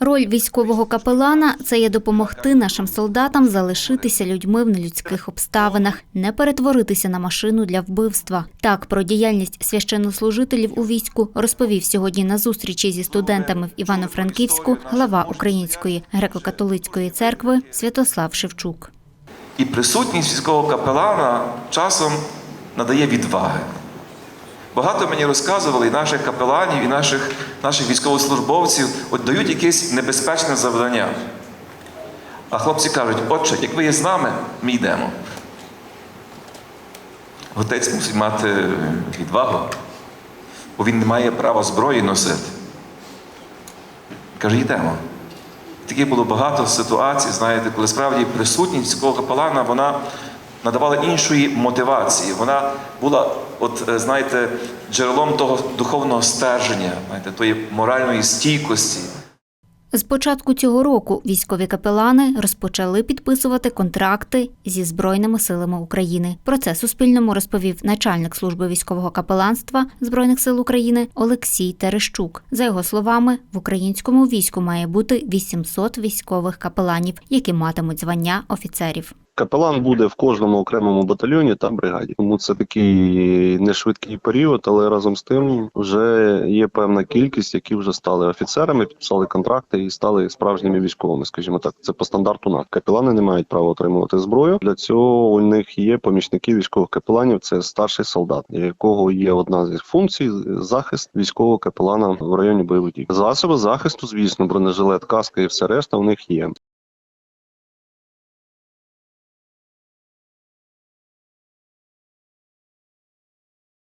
Роль військового капелана це є допомогти нашим солдатам залишитися людьми в нелюдських обставинах, не перетворитися на машину для вбивства. Так про діяльність священнослужителів у війську розповів сьогодні на зустрічі зі студентами в Івано-Франківську глава Української греко-католицької церкви Святослав Шевчук. І присутність військового капелана часом надає відваги. Багато мені розказували і наших капеланів, і наших, наших військовослужбовців, от дають якесь небезпечне завдання. А хлопці кажуть, отче, як ви є з нами, ми йдемо. Отець мусить мати відвагу, бо він не має права зброї носити. Каже, йдемо. Таких було багато ситуацій, знаєте, коли справді присутність військового капелана вона надавала іншої мотивації. Вона була, от е, знаєте, джерелом того духовного стерження, знаєте, тої моральної стійкості. З початку цього року військові капелани розпочали підписувати контракти зі Збройними силами України. Про це Суспільному розповів начальник служби військового капеланства Збройних сил України Олексій Терещук. За його словами, в українському війську має бути 800 військових капеланів, які матимуть звання офіцерів. Капелан буде в кожному окремому батальйоні та бригаді. Тому це такий нешвидкий період, але разом з тим вже є певна кількість, які вже стали офіцерами, підписали контракти і стали справжніми військовими. Скажімо так, це по стандарту НАТО. Капелани не мають права отримувати зброю. Для цього у них є помічники військових капеланів. Це старший солдат, якого є одна з функцій захист військового капелана в районі бойових дій. Засоби захисту, звісно, бронежилет, каска і все решта у них є.